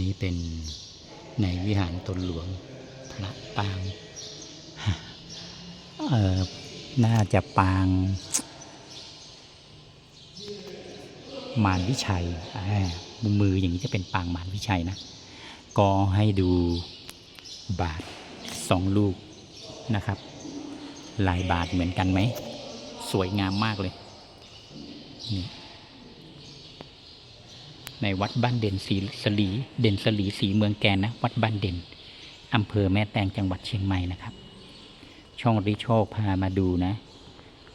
นี้เป็นในวิหารตนหลวงพระปางเออน่าจะปาง มารวิชัยมืออย่างนี้จะเป็นปางมารวิชัยนะ ก็ให้ดูบาทสองลูกนะครับ ลายบาทเหมือนกันไหม สวยงามมากเลยนี่ ในวัดบ้านเด่นศรีสลีเด่นสลีสีเมืองแกนนะ วัดบ้านเด่นอำเภอแม่แตงจังหวัดเชียงใหม่นะครับ ช่องริโชคพามาดูนะ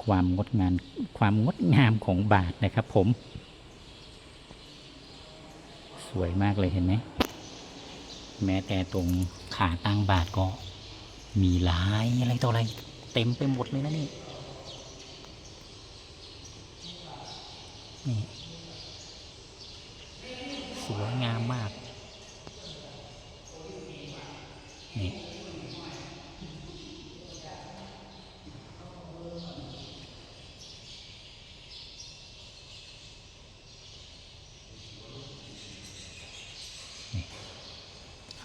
ความงดงามความงดงามของบาทนะครับ ผม สวยมากเลยเห็นไหมแม้แต่ตรงขาตั้งบาทก็มีลายอะไรต่ออะไร เต็มไปหมดเลยนะนี่นี่ สวยงามมาก นี่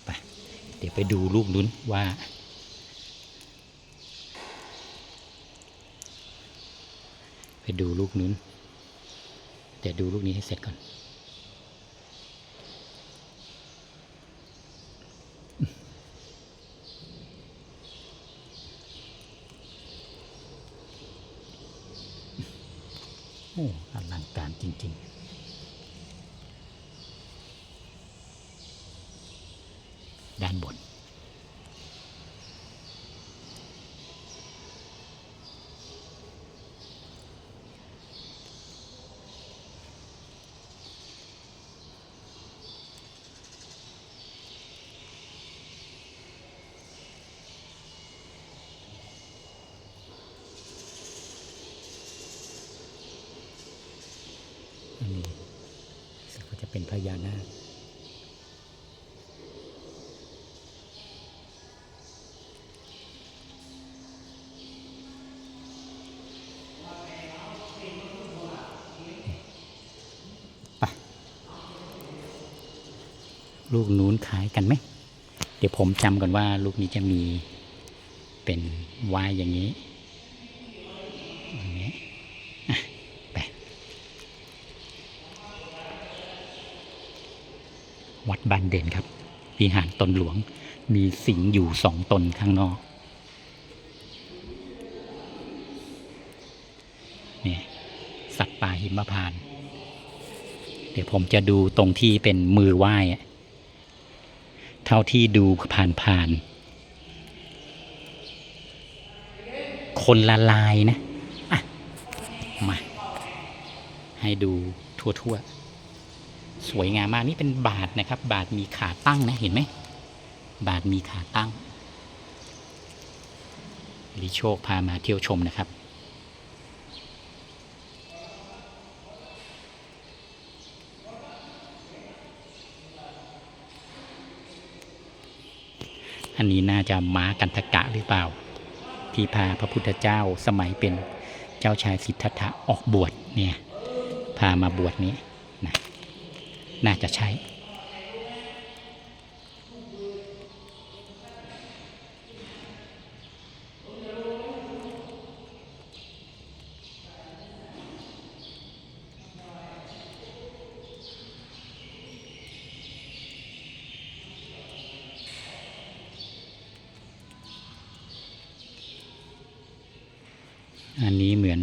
ไป เดี๋ยว ไปดูรูปนู้นว่า ไปดูลูกนู้น เดี๋ยวดูลูกนี้ให้เสร็จก่อน โอ้อลังการจริง ๆด้านบน อันนี้รู้สึกว่าจะ เป็นพญานาคลูกนู้นขายกันไหม เดี๋ยวผมจำก่อนว่าลูกนี้จะมีเป็นวายอย่างนี้อย่างนี้อะไป วัดบ้านเด่นครับวิหารตนหลวงมีสิงอยู่สองตนข้างนอกเนี่ยสัตว์ป่าหิมพาน เดี๋ยวผมจะดูตรงที่เป็นมือไหว้เท่าที่ดูผ่านๆคนละลายนะ อะ มา ให้ดูทั่วๆ สวยงามมากนี่เป็นบาทนะครับ บาทมีขาตั้งนะเห็นไหมบาทมีขาตั้งลิโชคพามาเที่ยวชมนะครับ อันนี้น่าจะม้ากันทกะหรือเปล่า ที่พาพระพุทธเจ้าสมัยเป็นเจ้าชายสิทธัตถะออกบวชเนี่ย พามาบวชนี้ น่าจะใช่อันนี้เหมือน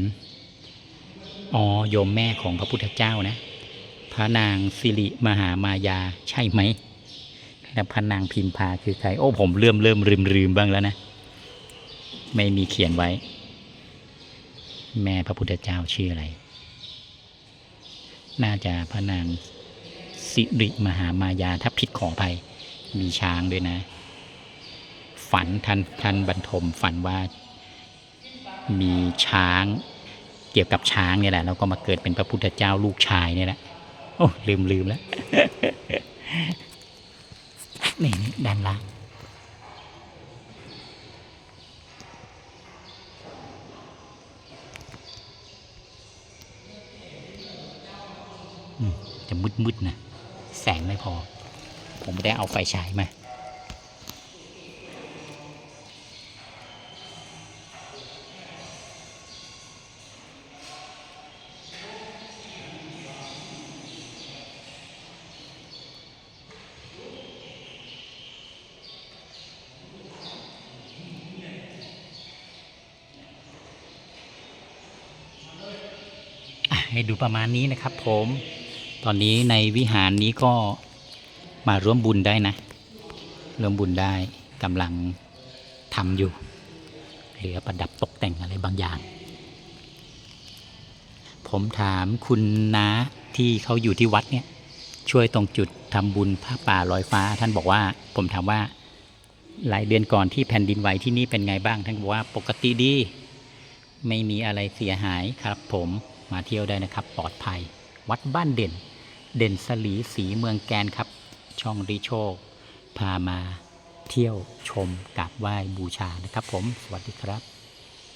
อ๋อโยมแม่ของพระพุทธเจ้านะ พระนางสิริมหามายาใช่ไหมแล้วพระนางพิมพาคือใคร โอ้ผมเริ่มเริ่มลืมลืมบ้างแล้วนะ ไม่มีเขียนไว้ แม่พระพุทธเจ้าชื่ออะไร น่าจะพระนางสิริมหามายาถ้าผิดขออภัย มีช้างด้วยนะ ฝันท่านท่านบรรทมฝันว่ามีช้างเกี่ยวกับช้างเนี่ยแหละแล้วก็มาเกิดเป็นพระพุทธเจ้าลูกชายเนี่ยแหละ โอ้ลืมลืมแล้ว นี่นี่ด้านล่างจะมจะมืดๆนะ แสงไม่พอ ผมไม่ได้เอาไฟฉายมา ให้ดูประมาณนี้นะครับ ผม ตอนนี้ในวิหารนี้ก็มาร่วมบุญได้นะ ร่วมบุญได้กำลังทำอยู่ เหลือประดับตกแต่งอะไรบางอย่าง ผมถามคุณน้าที่เขาอยู่ที่วัดเนี่ยช่วยตรงจุดทำบุญผ้าป่าลอยฟ้า ท่านบอกว่า ผมถามว่าหลายเดือนก่อนที่แผ่นดินไหวที่นี่เป็นไงบ้าง ท่านบอกว่าปกติดี ไม่มีอะไรเสียหายครับผม มาเที่ยวได้นะครับ ปลอดภัย วัดบ้านเด่น เด่นสลีสีเมืองแกนครับ ช่องริโชค พามาเที่ยวชมกราบไหว้บูชานะครับ ผม สวัสดีครับ